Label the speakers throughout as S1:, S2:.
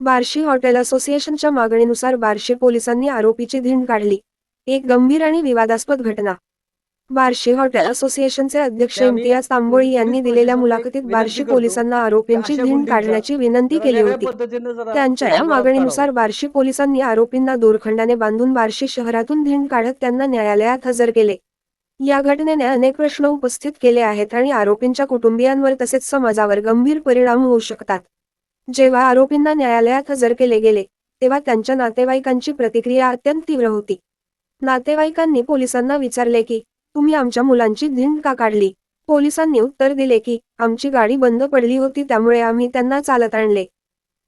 S1: Barshi hotel असोसिएशनच्या मागणीनुसार बार्शी पोलिसांनी आरोपीची धिंड काढली. एक गंभीर आणि विवादास्पद घटना. बार्शी हॉटेल असोसिएशनचे अध्यक्ष इम्तियाज तांबोळी यांनी दिलेल्या मुलाखतीत बार्शी पोलिसांना आरोपींची धिंड काढण्याची विनंती केली होती. त्यांच्या या मागणीनुसार बार्शी पोलिसांनी आरोपींना दोरखंडाने बांधून बार्शी शहरातून धिंड काढत त्यांना न्यायालयात हजर केले. या घटनेने अनेक प्रश्न उपस्थित केले आहेत आणि आरोपींच्या कुटुंबियांवर तसेच समाजावर गंभीर परिणाम होऊ शकतात. जेव्हा आरोपींना न्यायालयात हजर केले गेले तेव्हा त्यांच्या नातेवाईकांची प्रतिक्रिया अत्यंत तीव्र होती. नातेवाईकांनी पोलिसांना विचारले की तुम्ही आमच्या मुलांची धिंड का काढली पोलिसांनी उत्तर दिले की आमची गाडी बंद पडली होती त्यामुळे आम्ही त्यांना चालत आणले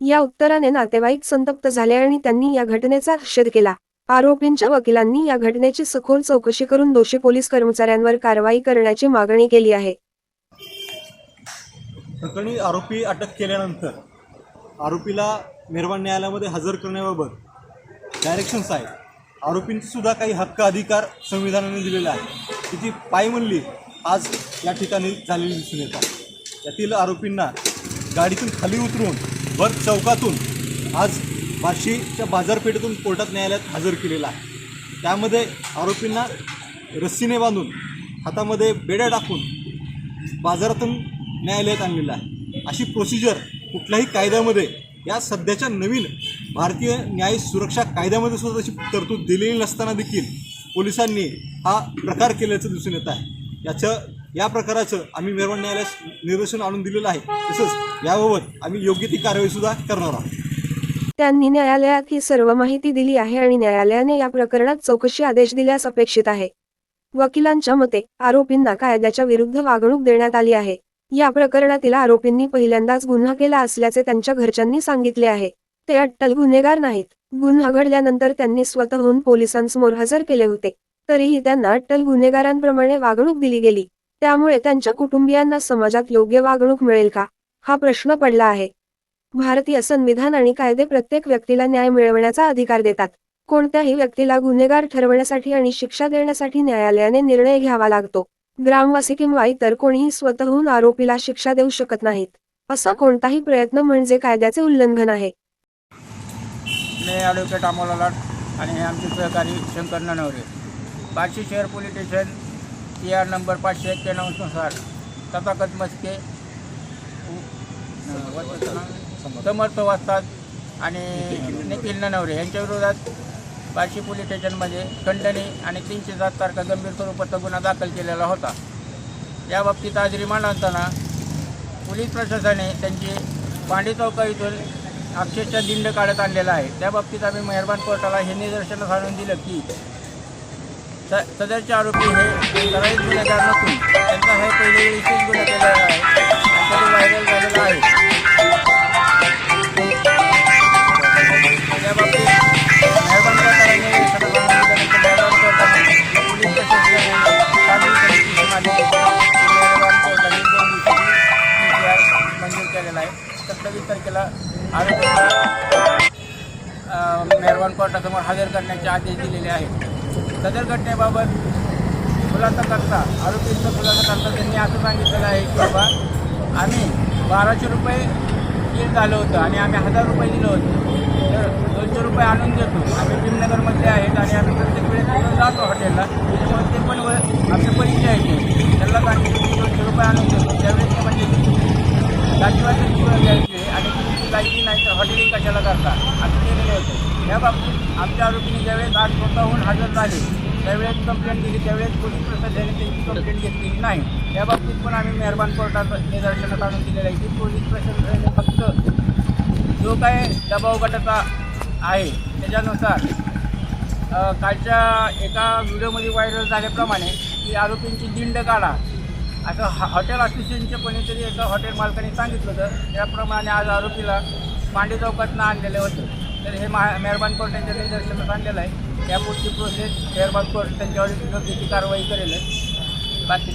S1: या उत्तराने नातेवाईक संतप्त झाले आणि त्यांनी या घटनेचा निषेध केला. आरोपींच्या वकिलांनी या घटनेची सखोल चौकशी करून दोषी पोलीस कर्मचाऱ्यांवर कारवाई करण्याची मागणी केली आहे.
S2: प्रकरणी आरोपी अटक केल्यानंतर आरोपीला निर्माण न्यायालयामध्ये हजर करण्याबाबत डायरेक्शन्स आहेत आरोपींचीसुद्धा काही हक्क अधिकार संविधानाने दिलेले आहे की ती पायमल्ली आज या ठिकाणी झालेली दिसून येतात यातील आरोपींना गाडीतून खाली उतरून वर चौकातून आज बार्शीच्या बाजारपेठेतून कोर्टात न्यायालयात हजर केलेला आहे. त्यामध्ये आरोपींना रस्सीने बांधून हातामध्ये बेड्या टाकून बाजारातून न्यायालयात आणलेलं आहे. अशी प्रोसिजर कुठल्याही कायद्यामध्ये या सध्याच्या नवीन भारतीय न्याय सुरक्षा कायद्यामध्ये सुद्धा तशी तरतूद दिलेली नसताना देखील पोलिसांनी हा प्रकार केल्याचं दिसून येत आहे. याचं या प्रकाराचं आम्ही निर्माण न्यायालयास निदर्शन आणून दिलेलं आहे. तसंच याबाबत आम्ही योग्य ती कारवाईसुद्धा करणार आहोत.
S1: त्यांनी न्यायालयात ही सर्व माहिती दिली आहे आणि न्यायालयाने या प्रकरणात चौकशी आदेश दिल्यास अपेक्षित आहे. वकिलांच्या मते आरोपींना कायद्याच्या विरुद्ध वागणूक देण्यात आली आहे. या प्रकरणातील आरोपींनी पहिल्यांदाच गुन्हा केला असल्याचे त्यांच्या घरच्यांनी सांगितले आहे. ते अट्टल गुन्हेगार नाहीत. गुन्हा घडल्यानंतर त्यांनी स्वतःहून पोलिसांसमोर हजर केले होते. तरीही त्यांना अट्टल गुन्हेगारांप्रमाणे वागणूक दिली गेली. त्यामुळे त्यांच्या कुटुंबियांना समाजात योग्य वागणूक मिळेल का? हा प्रश्न पडला आहे. भारतीय संविधान आणि कायदे प्रत्येक व्यक्तीला न्याय मिळवण्याचा अधिकार देतात. कोणत्याही व्यक्तीला गुन्हेगार ठरवण्यासाठी आणि शिक्षा देण्यासाठी न्यायालयाने निर्णय घ्यावा लागतो. ग्रामवासी किंवा इतर कोणीही स्वतःहून आरोपीला शिक्षा देऊ शकत नाहीत. असा कोणताही प्रयत्न म्हणजे कायद्याचे उल्लंघन आहे.
S3: मी ॲडव्होकेट अमोला लाट आणि हे आमचे सहकारी शंकर ननवरे. बार्शी शहर police station T R number पाचशे एक्क्याण्णवनुसार तथागत मस्के. समर्थ वाचतात आणि निखिल ननवरे यांच्या विरोधात बार्शी पोलीस स्टेशनमध्ये खंडणी आणि तीनशे सात तारखा गंभीर स्वरूपाचा गुन्हा दाखल केलेला होता. या बाबतीत आज रिमांड असताना पोलीस प्रशासनाने त्यांची पांडे चौका इथून अक्षरशः दिंड काढत आणलेला आहे. त्या बाबतीत आम्ही मेहरबान कोर्टाला हे निदर्शनास आणून दिलं की स सदरचे आरोपी हे ठराविक गुन्हेगार नसून त्यांचा हे पहिले विशेष गुन्हा केलेला आहे. आरोपीला अ, मेहरबान कोर्टासमोर हजर करण्याचे आदेश दिलेले आहेत. सदर घटनेबाबत खुलासा करता आरोपींचा खुलासा करता त्यांनी असं सांगितलेलं आहे की बाबा आम्ही बाराशे रुपये बिल झालं होतं आणि आम्ही हजार रुपये दिलं होतं. तर दोनशे रुपये आणून देतो. आम्ही भीमनगरमधले आहेत आणि आम्ही प्रत्येक वेळेस तिथं जातो हॉटेलला. त्याच्यामुळे ते पण व- आमचे परिचय आहे त्यांना सांगितलं की दोनशे रुपये आणून देतो. त्यावेळेस म्हणजे दाखवायची द्यायचे आणि तुमची नाही तर हॉटेलिंग कशाला करता? असं केलेलं होतं. या बाबतीत आमच्या आरोपीने ज्यावेळेस आज स्वतःहून हजर झाले त्यावेळेस कंप्लेंट दिली त्यावेळेस पोलीस प्रशासनाने त्यांची कंप्लेंट घेतलेली नाही या बाबतीत पण आम्ही मेहरबान कोर्टात निदर्शनात आणून दिलेलं आहे. की पोलीस प्रशासनाने फक्त जो काय दबाव गटाचा आहे त्याच्यानुसार कालच्या एका व्हिडिओमध्ये व्हायरल झाल्याप्रमाणे की आरोपींची दिंड काढा. असं हॉ- हॉटेल असोसिएशनचे कोणीतरी एका हॉटेल मालकाने सांगितलं होतं. त्याप्रमाणे आज आरोपीला मांडे चौकातनं आणलेलं होतं. तर हे मा मेहरबान कोर्ट यांच्या निदर्शनात आणलेलं आहे. त्यापुढची प्रोसेस मेहरबान कोर्ट त्यांच्यावर योग्य ती कारवाई करेल. बाकी